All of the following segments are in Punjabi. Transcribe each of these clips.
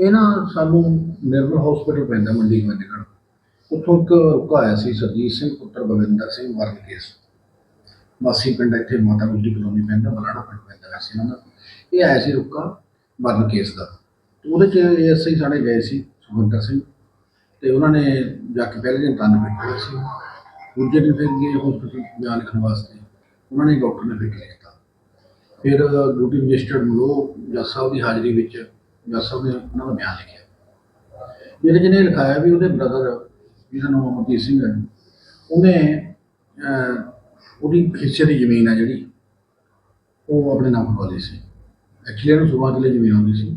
ਇਹ ਨਾ ਸਾਨੂੰ ਨਿਰਮਲ ਹਸਪੀਟਲ ਪੈਂਦਾ ਮੰਡੀ ਗੋਬਿੰਦਗੜ੍ਹ ਉੱਥੋਂ ਇੱਕ ਰੁਕਾ ਆਇਆ ਸੀ ਸਰਜੀਤ ਸਿੰਘ, ਪੁੱਤਰ ਬਲਵਿੰਦਰ ਸਿੰਘ ਵਰਨ ਕੇਸ। ਮਾਸੀ ਪਿੰਡ ਇੱਥੇ ਮਾਤਾ ਗੁਜਰੀ ਕਲੋਨੀ ਪੈਂਦਾ ਬਲਾੜਾ ਪਿੰਡ ਪੈਂਦਾ ਵੈਸੇ ਇਹਨਾਂ ਦਾ। ਇਹ ਆਇਆ ਸੀ ਰੁਕਾ ਵਰਨ ਕੇਸ ਦਾ। ਤੇ ਉਹਦੇ ਚ ਐਸਆਈ ਸਾਡੇ ਗਏ ਸੀ, ਸੁਖਵਿੰਦਰ ਸਿੰਘ। ਤੇ ਉਹਨਾਂ ਨੇ ਜਾ ਕੇ ਪਹਿਲੇ ਦਿਨ ਤੰਨ ਬੈਠੇ ਸੀ। ਦੂਜੇ ਦਿਨ ਫਿਰ ਗਏ ਹਸਪੀਟਲ ਬਿਆਨ ਲਿਖਣ ਵਾਸਤੇ। ਉਹਨਾਂ ਨੇ ਡਾਕਟਰ ਨੇ ਫਿਰ ਲਿਖਤਾ ਫਿਰ ਡਿਊਟੀ ਮੈਜਿਸਟਰੇਟ ਮਲੋ ਜੱਜ ਸਾਹਿਬ ਦੀ ਹਾਜ਼ਰੀ ਵਿੱਚ ਜੱਜ ਸਾਹਿਬ ਨੇ ਉਹਨਾਂ ਦਾ ਬਿਆਨ ਲਿਖਿਆ। ਜਿਹਦੇ ਜਿਹਨੇ ਲਿਖਾਇਆ ਵੀ ਉਹਦੇ ਬ੍ਰਦਰ ਜਿਹਦਾ ਨਾਮ ਅਮਰਜੀਤ ਸਿੰਘ ਹੈ, ਉਹਨੇ ਉਹਦੀ ਹਿੱਸੇ ਦੀ ਜ਼ਮੀਨ ਹੈ ਜਿਹੜੀ, ਉਹ ਆਪਣੇ ਨਾਮ ਕਰਵਾ ਲਈ ਸੀ। ਐਕਚੁਅਲੀ ਉਹਨੂੰ ਸ਼ੁਰੂਆਤ ਲਈ ਜ਼ਮੀਨ ਆਉਂਦੀ ਸੀ।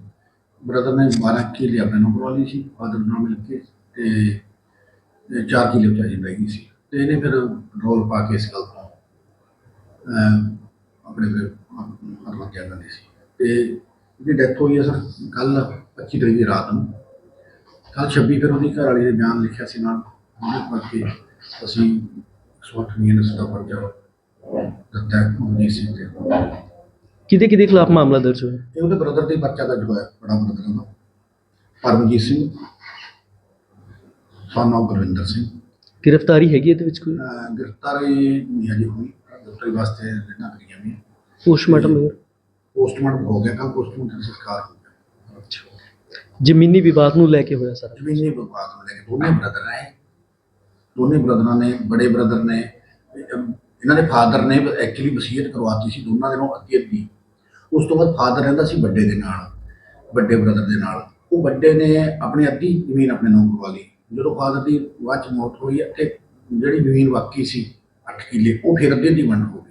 ਬ੍ਰਦਰ ਨੇ 12 ਕਿੱਲੇ ਆਪਣੇ ਨਾਮ ਕਰਵਾ ਲਈ ਸੀ ਫਾਦਰ ਨਾਲ ਮਿਲ ਕੇ ਤੇ ਤੇ ਚਾਰ ਕਿੱਲੇ ਉੱਚਾ ਜਿੰਦਾ ਗਈ ਸੀ। ਤੇ ਇਹਨੇ ਫਿਰ ਰੋਲ ਪਾ ਕੇ ਇਸ ਗੱਲ ਤੋਂ ਆਪਣੇ ਫਿਰ ਆਤਮ ਹੱਤਿਆ ਕਰ ਲਈ ਸੀ। ਤੇ ਇਹਦੀ ਡੈਥ ਹੋਈ ਹੈ ਸਰ ਕੱਲ 25 ਤਰੀਕ ਦੀ ਰਾਤ ਨੂੰ। ਕੱਲ 26 ਫਿਰ ਉਹਦੀ ਘਰ ਵਾਲੀ ਨੇ ਬਿਆਨ ਲਿਖਿਆ ਸੀ ਨਾਲ ਉਹਦੇ ਕਰਕੇ ਅਸੀਂ ਸਵਾਟ ਮੀਨਸ ਦਾ ਪਰਚਾ ਦਿੱਤਾ ਹੈ ਉਹਦੀ ਸੀ ਤੇ। ਕਿਹਦੇ ਕਿਹਦੇ ਖਿਲਾਫ ਮਾਮਲਾ ਦਰਜ ਹੋਇਆ? ਇਹ ਉਹਦੇ ਬ੍ਰਦਰ ਤੇ ਪਰਚਾ ਦਰਜ ਹੋਇਆ ਬੜਾ ਬ੍ਰਦਰ ਦਾ ਪਰਮਜੀਤ ਸਿੰਘ of ਗੁਰਵਿੰਦਰ ਸਿੰਘ। ਗ੍ਰਿਫਤਾਰੀ ਹੈਗੀ ਇਹਦੇ ਵਿੱਚ ਕੋਈ? ਗ੍ਰਿਫਤਾਰੀ ਨਹੀਂ ਹਜੇ ਹੋਈ ਗ੍ਰਿਫਤਾਰੀ ਵਾਸਤੇ ਰਿਟਾਂ ਕਰੀਆਂ ਵੀ ਪੋਸਟਮਾਰਟਮ ਪੋਸਟਮਾਰਟਮ ਹੋ ਗਿਆ ਕੱਲ ਪੋਸਟਮਾਰਟਮ ਸੰਸਕਾਰ ਹੋ ਗਿਆ। ਜ਼ਮੀਨੀ ਵਿਵਾਦ ਨੂੰ ਲੈ ਕੇ ਹੋਇਆ ਸਾਰਾ। ਜ਼ਮੀਨੀ ਵਿਵਾਦ ਨੂੰ ਲੈ ਕੇ ਦੋਨੇ ਬ੍ਰਦਰ ਨੇ ਦੋਨੇ ਬ੍ਰਦਰਾਂ ਨੇ ਬੜੇ ਬ੍ਰਦਰ ਨੇ ਇਹਨਾਂ ਦੇ ਫਾਦਰ ਨੇ ਐਕਚੁਅਲੀ ਵਸੀਅਤ ਕਰਵਾਤੀ ਸੀ ਦੋਨਾਂ ਦੇ ਨੂੰ ਅੱਧੀ ਅੱਧੀ ਉਸ ਤੋਂ ਬਾਅਦ ਫਾਦਰ ਰਹਿੰਦਾ ਸੀ ਵੱਡੇ ਦੇ ਨਾਲ ਵੱਡੇ ਬ੍ਰਦਰ ਦੇ ਨਾਲ। ਉਹ ਵੱਡੇ ਨੇ ਆਪਣੀ ਅੱਧੀ ਜ਼ਮੀਨ ਆਪਣੇ ਨਾਮ ਕਰਵਾ ਲਈ। ਜਦੋਂ ਫਾਦਰ ਦੀ ਬਾਅਦ ਚ ਮੌਤ ਹੋਈ ਤੇ ਜਿਹੜੀ ਜ਼ਮੀਨ ਬਾਕੀ ਸੀ 8 ਕਿੱਲੇ ਉਹ ਫਿਰ ਅੱਧੀ ਅੱਧੀ ਵੰਡ ਹੋ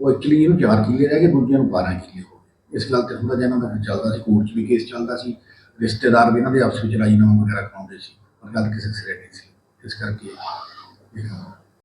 ਉਹ ਐਕਚੁਅਲੀ ਇਹਨੂੰ 4 ਕਿੱਲੇ ਰਹਿ ਗਏ, ਦੂਜਿਆਂ ਨੂੰ 12 ਕਿੱਲੇ ਹੋ ਗਏ। ਇਸ ਗੱਲ ਤੇ ਹੁੰਦਾ ਜਿਹਾ ਇਹਨਾਂ ਦਾ ਫਿਰ ਚੱਲਦਾ ਸੀ ਕੋਰਟ 'ਚ ਵੀ ਕੇਸ ਚੱਲਦਾ ਸੀ। ਰਿਸ਼ਤੇਦਾਰ ਵੀ ਇਹਨਾਂ ਦੇ ਆਪਸ ਵਿੱਚ ਰਾਜੀਨਾਮਾ ਵਗੈਰਾ ਕਰਾਉਂਦੇ ਸੀ, ਪਰ ਗੱਲ ਕਿਸੇ ਸਿਰੇ ਨਹੀਂ ਸੀ। ਇਸ ਕਰਕੇ